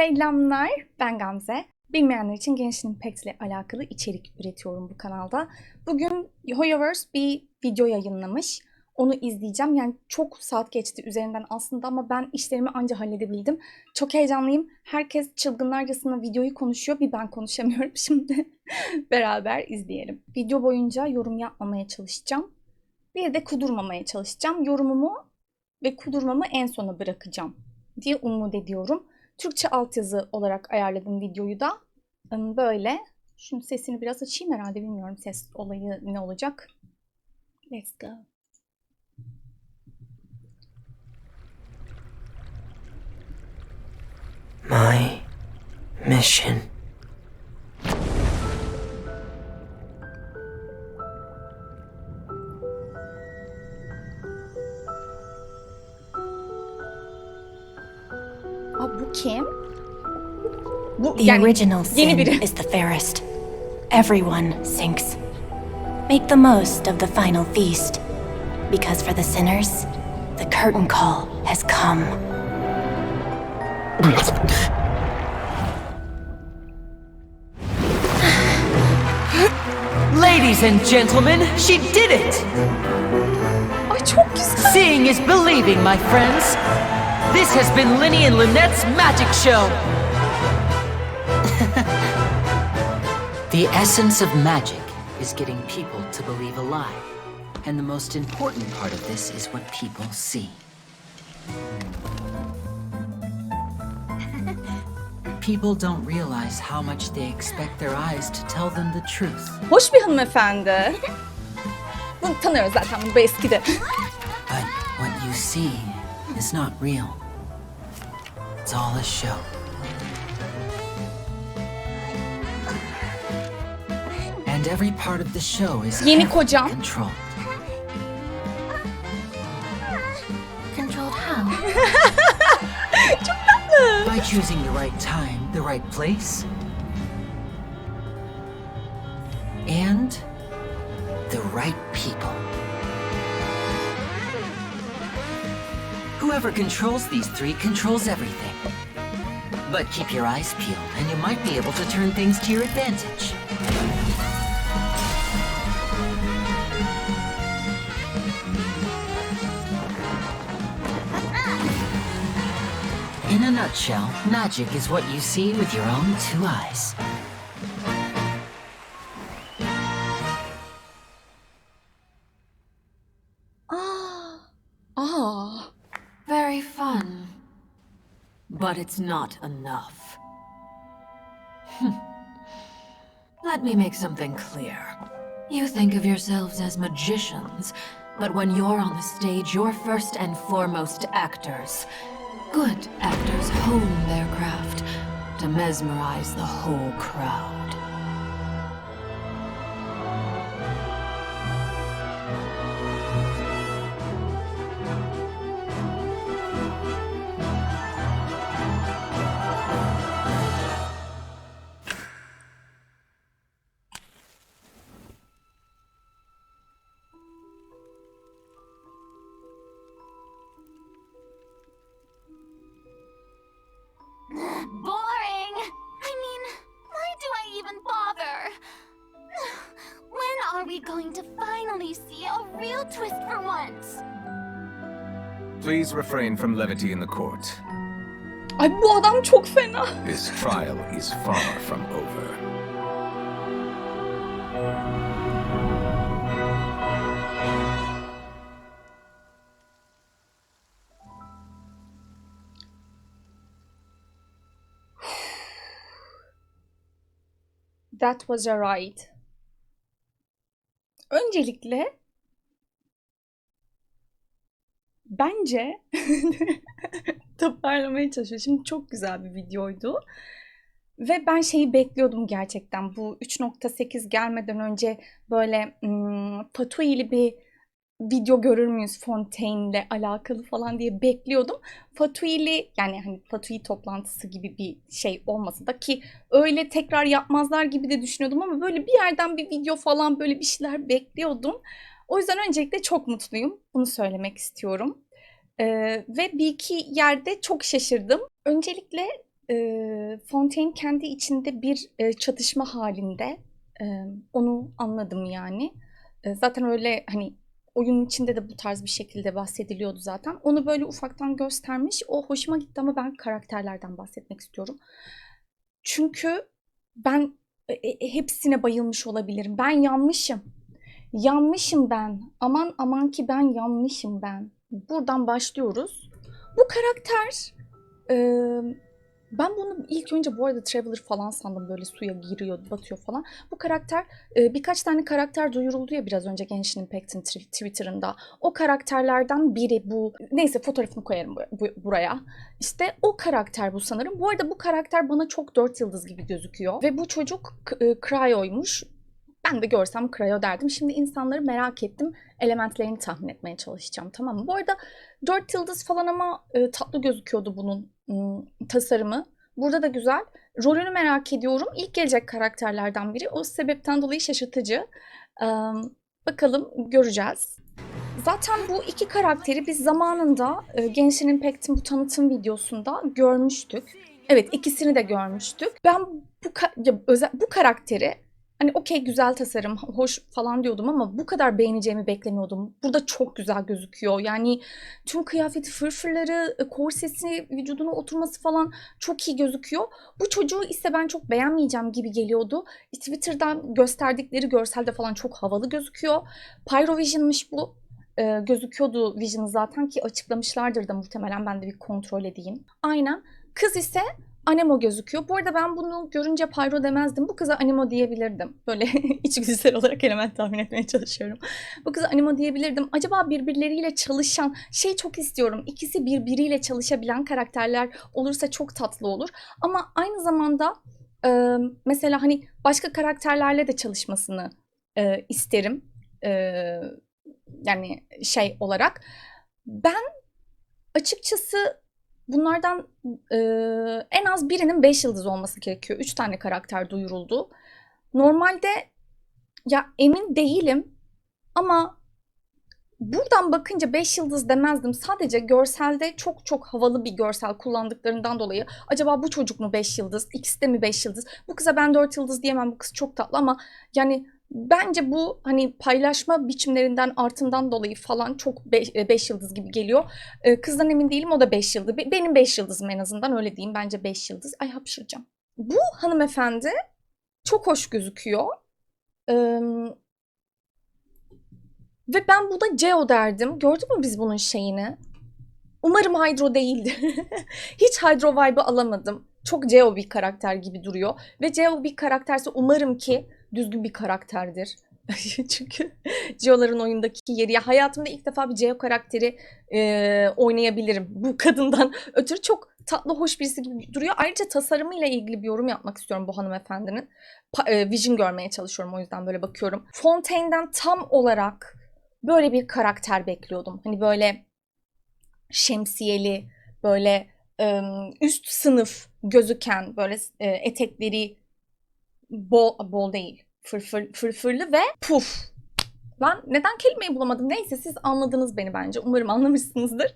Selamlar, ben Gamze. Bilmeyenler için Genshin Impact ile alakalı içerik üretiyorum bu kanalda. Bugün Hoyoverse bir video yayınlamış. Onu izleyeceğim. Yani çok saat geçti üzerinden aslında ama ben işlerimi anca halledebildim. Çok heyecanlıyım. Herkes çılgınlarcasına videoyu konuşuyor. Bir ben konuşamıyorum şimdi. Beraber izleyelim. Video boyunca yorum yapmamaya çalışacağım. Bir de kudurmamaya çalışacağım. Yorumumu ve kudurmamı en sona bırakacağım diye umut ediyorum. Türkçe altyazı olarak ayarladım videoyu da. Böyle. Şunun sesini biraz açayım herhalde bilmiyorum ses olayı ne olacak. Let's go. My mission. Bu kim? Bu The yani original yeni sin biri. is the fairest. Everyone sinks. Make the most of the final feast. Because for the sinners, the curtain call has come. Ladies and gentlemen, she did it! Ay çok güzel. Seeing is believing, my friends. This has been Linny and Lynette's magic show. the essence of magic is getting people to believe a lie. And the most important part of this is what people see. People don't realize how much they expect their eyes to tell them the truth. Hoş bir hanımefendi. Bunu tanıyoruz zaten bu eskide. But what you see is not real. It's all a show. And every part of the show is Yeni carefully kocam. controlled. Controlled how? By choosing the right time, the right place, and the right people. Whoever controls these three controls everything. But keep your eyes peeled, and you might be able to turn things to your advantage. In a nutshell, magic is what you see with your own two eyes. But it's not enough. Let me make something clear. You think of yourselves as magicians, but when you're on the stage, you're first and foremost actors. Good actors hone their craft to mesmerize the whole crowd. A real twist for once? Please refrain from levity in the court. Ay bu adam çok fena. This trial is far from over. That was a ride. Öncelikle bence toparlamaya çalışıyorum. Şimdi çok güzel bir videoydu. Ve ben şeyi bekliyordum gerçekten. Bu 3.8 gelmeden önce böyle hmm, Fatouille'li bir video görür müyüz Fontaine'le alakalı falan diye bekliyordum. Fatouille'li yani hani Fatouille toplantısı gibi bir şey olmasa da ki öyle tekrar yapmazlar gibi de düşünüyordum ama böyle bir yerden bir video falan böyle bir şeyler bekliyordum. O yüzden öncelikle çok mutluyum. Bunu söylemek istiyorum. Ee, ve bir iki yerde çok şaşırdım. Öncelikle e, Fontaine kendi içinde bir e, çatışma halinde. E, onu anladım yani. E, zaten öyle hani oyunun içinde de bu tarz bir şekilde bahsediliyordu zaten. Onu böyle ufaktan göstermiş. O hoşuma gitti ama ben karakterlerden bahsetmek istiyorum. Çünkü ben e, e, hepsine bayılmış olabilirim. Ben yanmışım. Yanmışım ben. Aman aman ki ben yanmışım ben. Buradan başlıyoruz. Bu karakter e, ben bunu ilk önce bu arada Traveler falan sandım böyle suya giriyor, batıyor falan. Bu karakter e, birkaç tane karakter duyuruldu ya biraz önce Genshin Impact'in tw- Twitter'ında. O karakterlerden biri bu. Neyse fotoğrafını koyarım bu- bu- buraya. İşte o karakter bu sanırım. Bu arada bu karakter bana çok dört yıldız gibi gözüküyor. Ve bu çocuk e, Cryo'ymuş. Ben de görsem Cryo derdim. Şimdi insanları merak ettim. Elementlerini tahmin etmeye çalışacağım tamam mı? Bu arada 4 yıldız falan ama e, tatlı gözüküyordu bunun ım, tasarımı. Burada da güzel. Rolünü merak ediyorum. İlk gelecek karakterlerden biri. O sebepten dolayı şaşırtıcı. Am, bakalım göreceğiz. Zaten bu iki karakteri biz zamanında e, Genshin Impact'in bu tanıtım videosunda görmüştük. Evet ikisini de görmüştük. Ben bu ka- ya, özel, bu karakteri hani okey güzel tasarım, hoş falan diyordum ama bu kadar beğeneceğimi beklemiyordum. Burada çok güzel gözüküyor. Yani tüm kıyafeti, fırfırları, e, korsesi, vücuduna oturması falan çok iyi gözüküyor. Bu çocuğu ise ben çok beğenmeyeceğim gibi geliyordu. Twitter'dan gösterdikleri görselde falan çok havalı gözüküyor. Pyrovision'mış bu. E, gözüküyordu Vision zaten ki açıklamışlardır da muhtemelen ben de bir kontrol edeyim. Aynen. Kız ise Anemo gözüküyor. Bu arada ben bunu görünce Pyro demezdim. Bu kıza Anemo diyebilirdim. Böyle içgüdüsel olarak element tahmin etmeye çalışıyorum. Bu kıza Anemo diyebilirdim. Acaba birbirleriyle çalışan, şey çok istiyorum. İkisi birbiriyle çalışabilen karakterler olursa çok tatlı olur. Ama aynı zamanda e, mesela hani başka karakterlerle de çalışmasını e, isterim. E, yani şey olarak. Ben açıkçası bunlardan e, en az birinin 5 yıldız olması gerekiyor. 3 tane karakter duyuruldu. Normalde ya emin değilim ama buradan bakınca 5 yıldız demezdim. Sadece görselde çok çok havalı bir görsel kullandıklarından dolayı acaba bu çocuk mu 5 yıldız, ikisi de mi 5 yıldız? Bu kıza ben 4 yıldız diyemem. Bu kız çok tatlı ama yani bence bu hani paylaşma biçimlerinden artından dolayı falan çok 5 yıldız gibi geliyor. Ee, kızdan emin değilim o da 5 yıldız. Be- Benim 5 yıldızım en azından öyle diyeyim. Bence 5 yıldız. Ay hapşıracağım. Bu hanımefendi çok hoş gözüküyor. Ee, ve ben buna Geo derdim. Gördün mü biz bunun şeyini? Umarım Hydro değildi. Hiç Hydro vibe'ı alamadım. Çok Geo bir karakter gibi duruyor. Ve Geo bir karakterse umarım ki düzgün bir karakterdir. Çünkü Geo'ların oyundaki yeri. Ya hayatımda ilk defa bir Geo karakteri e, oynayabilirim. Bu kadından ötürü çok tatlı, hoş birisi gibi duruyor. Ayrıca tasarımıyla ilgili bir yorum yapmak istiyorum bu hanımefendinin. Pa- e, vision görmeye çalışıyorum o yüzden böyle bakıyorum. Fontaine'den tam olarak böyle bir karakter bekliyordum. Hani böyle şemsiyeli, böyle üst sınıf gözüken, böyle etekleri bol, bol değil, fırfır, fırfırlı ve puf. Ben neden kelimeyi bulamadım? Neyse siz anladınız beni bence. Umarım anlamışsınızdır.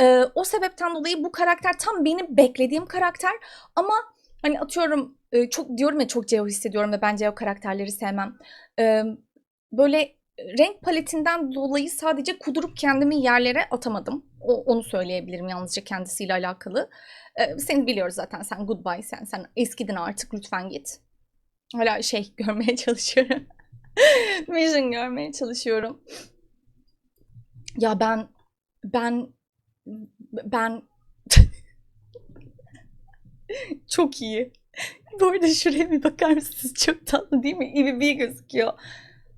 Ee, o sebepten dolayı bu karakter tam benim beklediğim karakter. Ama hani atıyorum e, çok diyorum ya çok Geo hissediyorum ve ben Geo karakterleri sevmem. Ee, böyle renk paletinden dolayı sadece kudurup kendimi yerlere atamadım. O, onu söyleyebilirim yalnızca kendisiyle alakalı. Ee, seni biliyoruz zaten sen goodbye sen. Sen eskidin artık lütfen git. Hala şey görmeye çalışıyorum. Vision görmeye çalışıyorum. Ya ben ben ben çok iyi. Bu arada şuraya bir bakar mısınız? Çok tatlı değil mi? EBB gözüküyor.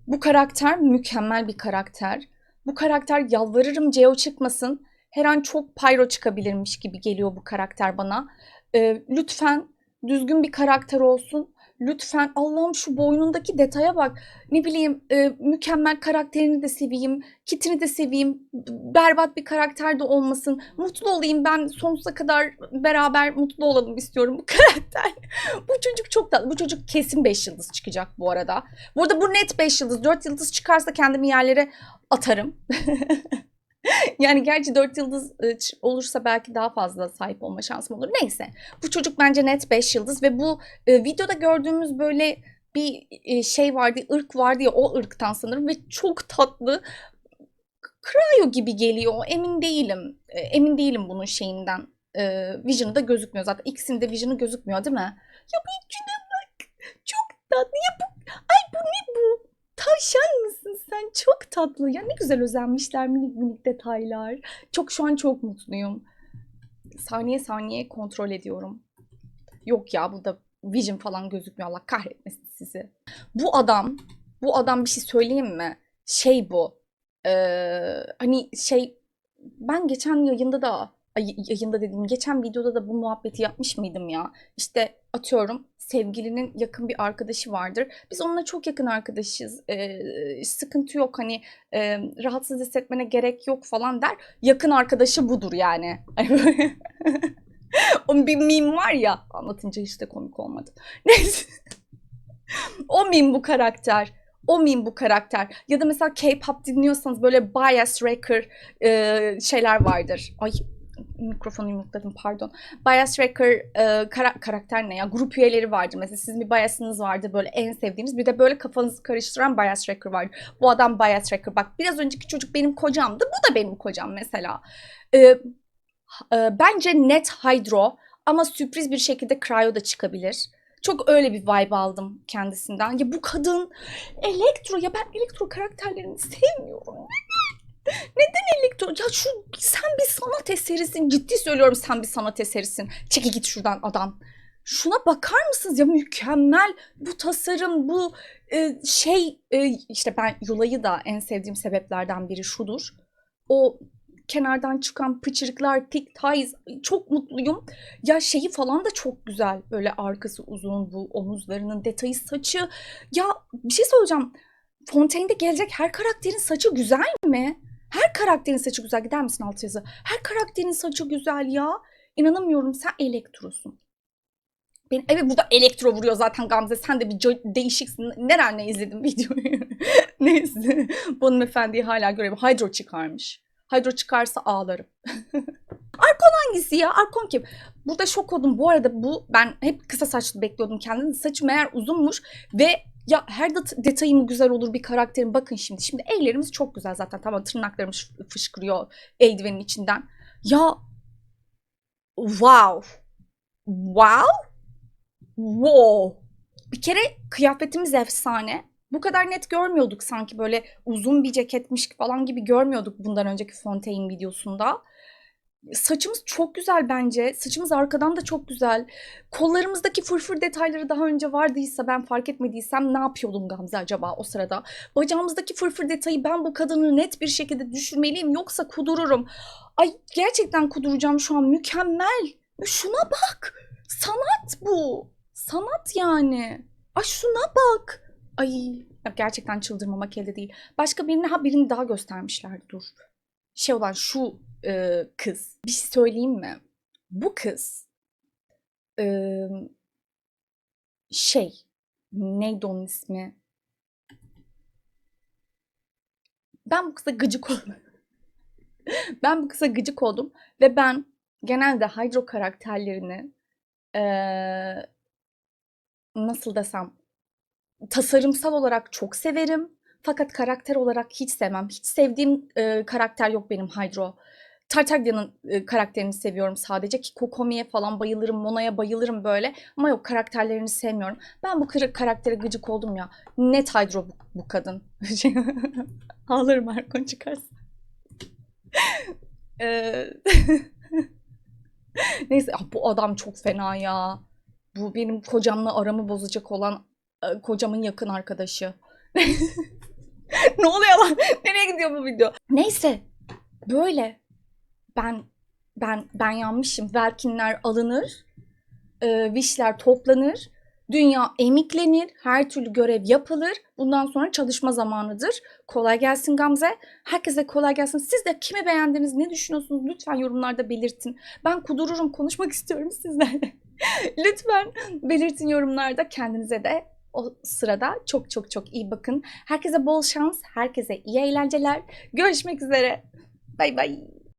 Bu karakter mükemmel bir karakter. Bu karakter yalvarırım Geo çıkmasın. Her an çok pyro çıkabilirmiş gibi geliyor bu karakter bana. Ee, lütfen düzgün bir karakter olsun. Lütfen Allah'ım şu boynundaki detaya bak. Ne bileyim e, mükemmel karakterini de seveyim. Kitini de seveyim. Berbat bir karakter de olmasın. Mutlu olayım ben sonsuza kadar beraber mutlu olalım istiyorum bu karakter. bu çocuk çok tatlı. Bu çocuk kesin 5 yıldız çıkacak bu arada. Bu arada bu net 5 yıldız. 4 yıldız çıkarsa kendimi yerlere atarım. Yani gerçi 4 yıldız ç- olursa belki daha fazla sahip olma şansım olur. Neyse. Bu çocuk bence net 5 yıldız ve bu e, videoda gördüğümüz böyle bir e, şey vardı, ırk vardı ya o ırktan sanırım ve çok tatlı. Cryo gibi geliyor. Emin değilim. E, emin değilim bunun şeyinden. E, Vision'ı da gözükmüyor zaten. İkisinde Vision'ı gözükmüyor değil mi? Ya bir bak. Çok tatlı. Ya bu, ay bu ne bu? Tavşan mısın sen? Çok tatlı. Ya ne güzel özenmişler minik minik detaylar. Çok şu an çok mutluyum. Saniye saniye kontrol ediyorum. Yok ya burada Vision falan gözükmüyor. Allah kahretmesin sizi. Bu adam, bu adam bir şey söyleyeyim mi? Şey bu. Ee, hani şey ben geçen yayında da ay, yayında dediğim geçen videoda da bu muhabbeti yapmış mıydım ya? İşte atıyorum sevgilinin yakın bir arkadaşı vardır. Biz onunla çok yakın arkadaşız. Ee, sıkıntı yok hani e, rahatsız hissetmene gerek yok falan der. Yakın arkadaşı budur yani. O bir meme var ya anlatınca hiç de komik olmadı. Neyse. o meme bu karakter. O meme bu karakter. Ya da mesela K-pop dinliyorsanız böyle bias wrecker e, şeyler vardır. Ay mikrofonu yumrukladım pardon. Bias wrecker e, kara- karakter ne ya? Grup üyeleri vardır. Mesela sizin bir biasınız vardır böyle en sevdiğiniz. Bir de böyle kafanızı karıştıran bias wrecker vardır. Bu adam bias wrecker. Bak biraz önceki çocuk benim kocamdı. Bu da benim kocam mesela. E, e, bence net Hydro ama sürpriz bir şekilde Cryo da çıkabilir. Çok öyle bir vibe aldım kendisinden. Ya bu kadın Elektro ya ben Elektro karakterlerini sevmiyorum. Neden? Neden? Ya şu sen bir sanat eserisin. Ciddi söylüyorum sen bir sanat eserisin. Çeki git şuradan adam. Şuna bakar mısınız ya mükemmel bu tasarım bu e, şey e, işte ben Yula'yı da en sevdiğim sebeplerden biri şudur. O kenardan çıkan pıçırıklar, tik ties çok mutluyum. Ya şeyi falan da çok güzel. Böyle arkası uzun bu omuzlarının detayı saçı. Ya bir şey söyleyeceğim. Fontaine'de gelecek her karakterin saçı güzel mi? Her karakterin saçı güzel. Gider misin alt yazı? Her karakterin saçı güzel ya. İnanamıyorum sen elektrosun. Ben, evet burada elektro vuruyor zaten Gamze. Sen de bir değişiksin. Nerenle izledin videoyu? Neyse. Bu hanımefendiyi hala göremiyorum. Hydro çıkarmış. Hydro çıkarsa ağlarım. Arkon hangisi ya? Arkon kim? Burada şok oldum. Bu arada bu ben hep kısa saçlı bekliyordum kendimi. Saçı meğer uzunmuş ve ya her det- detayı mı güzel olur bir karakterin. Bakın şimdi. Şimdi ellerimiz çok güzel zaten. Tamam tırnaklarımız fı- fışkırıyor eldivenin içinden. Ya wow. Wow. Wow. Bir kere kıyafetimiz efsane. Bu kadar net görmüyorduk sanki böyle uzun bir ceketmiş falan gibi görmüyorduk bundan önceki Fontaine videosunda. Saçımız çok güzel bence. Saçımız arkadan da çok güzel. Kollarımızdaki fırfır detayları daha önce vardıysa ben fark etmediysem ne yapıyordum Gamze acaba o sırada? Bacağımızdaki fırfır detayı ben bu kadını net bir şekilde düşürmeliyim yoksa kudururum. Ay gerçekten kuduracağım şu an mükemmel. Şuna bak. Sanat bu. Sanat yani. Ay şuna bak. Ay gerçekten çıldırmamak elde değil. Başka birine ha birini daha göstermişler dur. Şey olan şu e, kız. Bir şey söyleyeyim mi? Bu kız e, şey neydi onun ismi? Ben bu kıza gıcık oldum. ben bu kıza gıcık oldum ve ben genelde Hydro karakterlerini eee, nasıl desem tasarımsal olarak çok severim. Fakat karakter olarak hiç sevmem. Hiç sevdiğim e, karakter yok benim Hydro. Tartaglia'nın e, karakterini seviyorum sadece ki Kokomi'ye falan bayılırım, Mona'ya bayılırım böyle. Ama yok karakterlerini sevmiyorum. Ben bu kara- karaktere gıcık oldum ya. Net Hydro bu, bu kadın. Ağlarım Erkon çıkarsa. Neyse ah, bu adam çok fena ya. Bu benim kocamla aramı bozacak olan e, kocamın yakın arkadaşı. ne oluyor lan? Nereye gidiyor bu video? Neyse. Böyle. Ben ben ben yanmışım. Verkinler alınır. E, vişler toplanır. Dünya emiklenir. Her türlü görev yapılır. Bundan sonra çalışma zamanıdır. Kolay gelsin Gamze. Herkese kolay gelsin. Siz de kimi beğendiniz, ne düşünüyorsunuz lütfen yorumlarda belirtin. Ben kudururum, konuşmak istiyorum sizlerle. lütfen belirtin yorumlarda. Kendinize de o sırada çok çok çok iyi bakın. Herkese bol şans, herkese iyi eğlenceler. Görüşmek üzere. Bay bay.